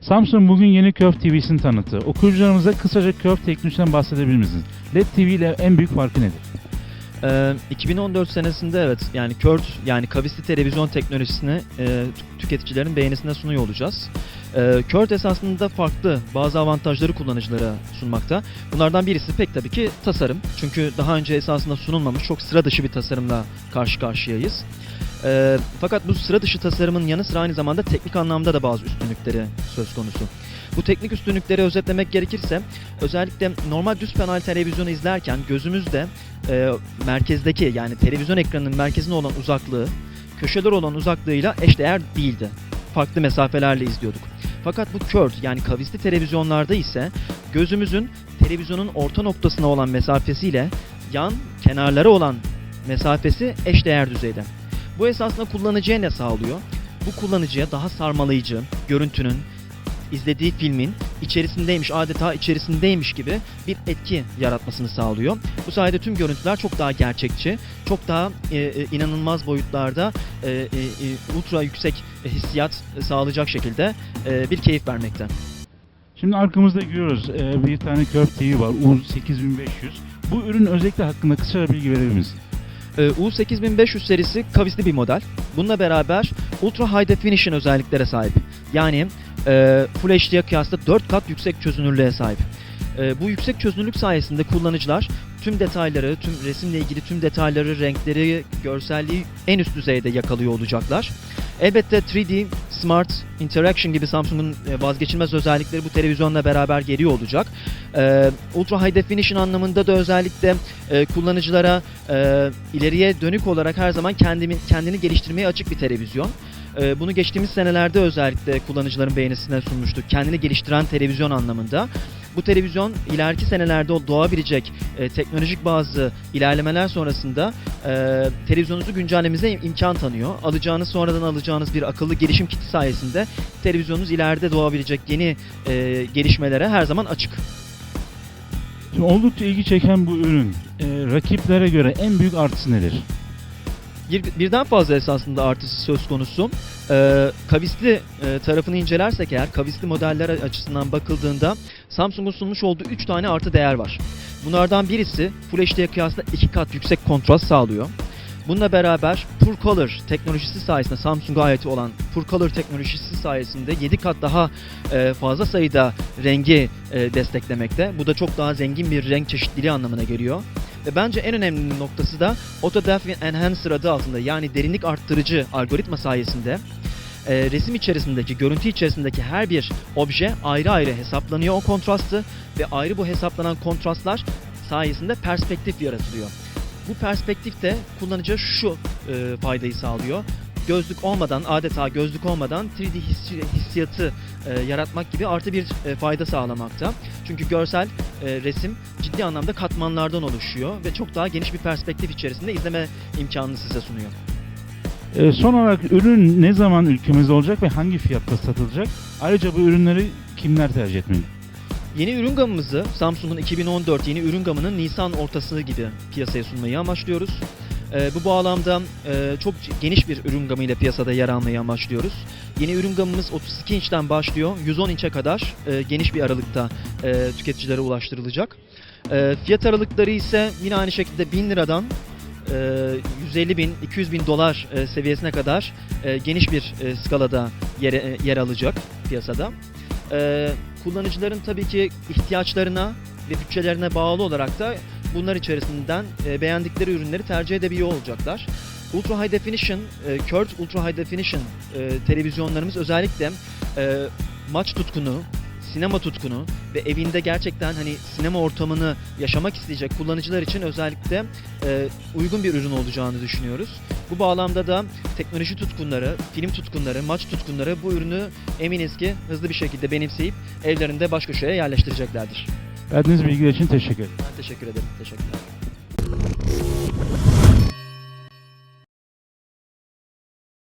Samsung bugün yeni Curve TV'sini tanıttı. Okuyucularımıza kısaca Curve teknolojisinden bahsedebilir misiniz? LED TV ile en büyük farkı nedir? Ee, 2014 senesinde evet yani CURT yani kavisli televizyon teknolojisini e, tü- tüketicilerin beğenisine sunuyor olacağız. Ee, CURT esasında farklı bazı avantajları kullanıcılara sunmakta. Bunlardan birisi pek tabii ki tasarım. Çünkü daha önce esasında sunulmamış çok sıra dışı bir tasarımla karşı karşıyayız. Ee, fakat bu sıra dışı tasarımın yanı sıra aynı zamanda teknik anlamda da bazı üstünlükleri söz konusu. Bu teknik üstünlükleri özetlemek gerekirse özellikle normal düz panel televizyonu izlerken gözümüzde e, merkezdeki yani televizyon ekranının merkezine olan uzaklığı köşeler olan uzaklığıyla eşdeğer değildi. Farklı mesafelerle izliyorduk. Fakat bu curved yani kavisli televizyonlarda ise gözümüzün televizyonun orta noktasına olan mesafesiyle yan kenarlara olan mesafesi eşdeğer düzeyde. Bu esasında kullanıcıya ne sağlıyor? Bu kullanıcıya daha sarmalayıcı, görüntünün, izlediği filmin içerisindeymiş, adeta içerisindeymiş gibi bir etki yaratmasını sağlıyor. Bu sayede tüm görüntüler çok daha gerçekçi, çok daha e, e, inanılmaz boyutlarda e, e, e, ultra yüksek e, hissiyat sağlayacak şekilde e, bir keyif vermekte. Şimdi arkamızda görüyoruz e, bir tane Curve TV var U8500. Bu ürün özellikle hakkında kısaca bilgi verebilir misiniz? Ee, U8500 serisi kavisli bir model. Bununla beraber Ultra High Definition özelliklere sahip. Yani e, Full HD'ye kıyasla 4 kat yüksek çözünürlüğe sahip. E, bu yüksek çözünürlük sayesinde kullanıcılar tüm detayları, tüm resimle ilgili tüm detayları, renkleri, görselliği en üst düzeyde yakalıyor olacaklar. Elbette 3D, Smart, Interaction gibi Samsung'un e, vazgeçilmez özellikleri bu televizyonla beraber geliyor olacak. Ultra High Definition anlamında da özellikle kullanıcılara ileriye dönük olarak her zaman kendini, kendini geliştirmeye açık bir televizyon. E, bunu geçtiğimiz senelerde özellikle kullanıcıların beğenisine sunmuştuk. Kendini geliştiren televizyon anlamında. Bu televizyon ileriki senelerde o doğabilecek e, teknolojik bazı ilerlemeler sonrasında e, televizyonunuzu güncellemenize im- imkan tanıyor. Alacağınız sonradan alacağınız bir akıllı gelişim kiti sayesinde televizyonunuz ileride doğabilecek yeni e, gelişmelere her zaman açık. Şimdi oldukça ilgi çeken bu ürün e, rakiplere göre en büyük artısı nedir? Bir, birden fazla esasında artısı söz konusu. Ee, kavisli e, tarafını incelersek eğer kavisli modeller açısından bakıldığında Samsung'un sunmuş olduğu 3 tane artı değer var. Bunlardan birisi Full HD'ye kıyasla 2 kat yüksek kontrast sağlıyor. Bununla beraber Pure Color teknolojisi sayesinde Samsung'a ait olan Pure Color teknolojisi sayesinde 7 kat daha e, fazla sayıda rengi e, desteklemekte. Bu da çok daha zengin bir renk çeşitliliği anlamına geliyor. Ve bence en önemli noktası da Auto Enhancer adı altında yani derinlik arttırıcı algoritma sayesinde e, resim içerisindeki, görüntü içerisindeki her bir obje ayrı ayrı hesaplanıyor o kontrastı ve ayrı bu hesaplanan kontrastlar sayesinde perspektif yaratılıyor. Bu perspektif de kullanıcıya şu e, faydayı sağlıyor. Gözlük olmadan, adeta gözlük olmadan 3D hissi- hissiyatı e, yaratmak gibi artı bir e, fayda sağlamakta. Çünkü görsel e, resim ciddi anlamda katmanlardan oluşuyor ve çok daha geniş bir perspektif içerisinde izleme imkanını size sunuyor. E, son olarak ürün ne zaman ülkemizde olacak ve hangi fiyatta satılacak? Ayrıca bu ürünleri kimler tercih etmeli? Yeni ürün gamımızı Samsung'un 2014 yeni ürün gamının Nisan ortası gibi piyasaya sunmayı amaçlıyoruz. Ee, bu bağlamda e, çok geniş bir ürün gamıyla piyasada yer almayı amaçlıyoruz. Yeni ürün gamımız 32 inçten başlıyor, 110 inçe kadar e, geniş bir aralıkta e, tüketicilere ulaştırılacak. E, fiyat aralıkları ise yine aynı şekilde 1000 liradan e, 150 bin, 200 bin dolar e, seviyesine kadar e, geniş bir e, skalada yer, e, yer alacak piyasada. E, kullanıcıların tabii ki ihtiyaçlarına ve bütçelerine bağlı olarak da bunlar içerisinden e, beğendikleri ürünleri tercih edebiliyor olacaklar. Ultra High Definition, e, Curved Ultra High Definition e, televizyonlarımız özellikle e, maç tutkunu, sinema tutkunu ve evinde gerçekten hani sinema ortamını yaşamak isteyecek kullanıcılar için özellikle e, uygun bir ürün olacağını düşünüyoruz. Bu bağlamda da teknoloji tutkunları, film tutkunları, maç tutkunları bu ürünü eminiz ki hızlı bir şekilde benimseyip evlerinde baş köşeye yerleştireceklerdir. Verdiğiniz bilgiler için teşekkür ederim. Ben teşekkür ederim. Teşekkürler.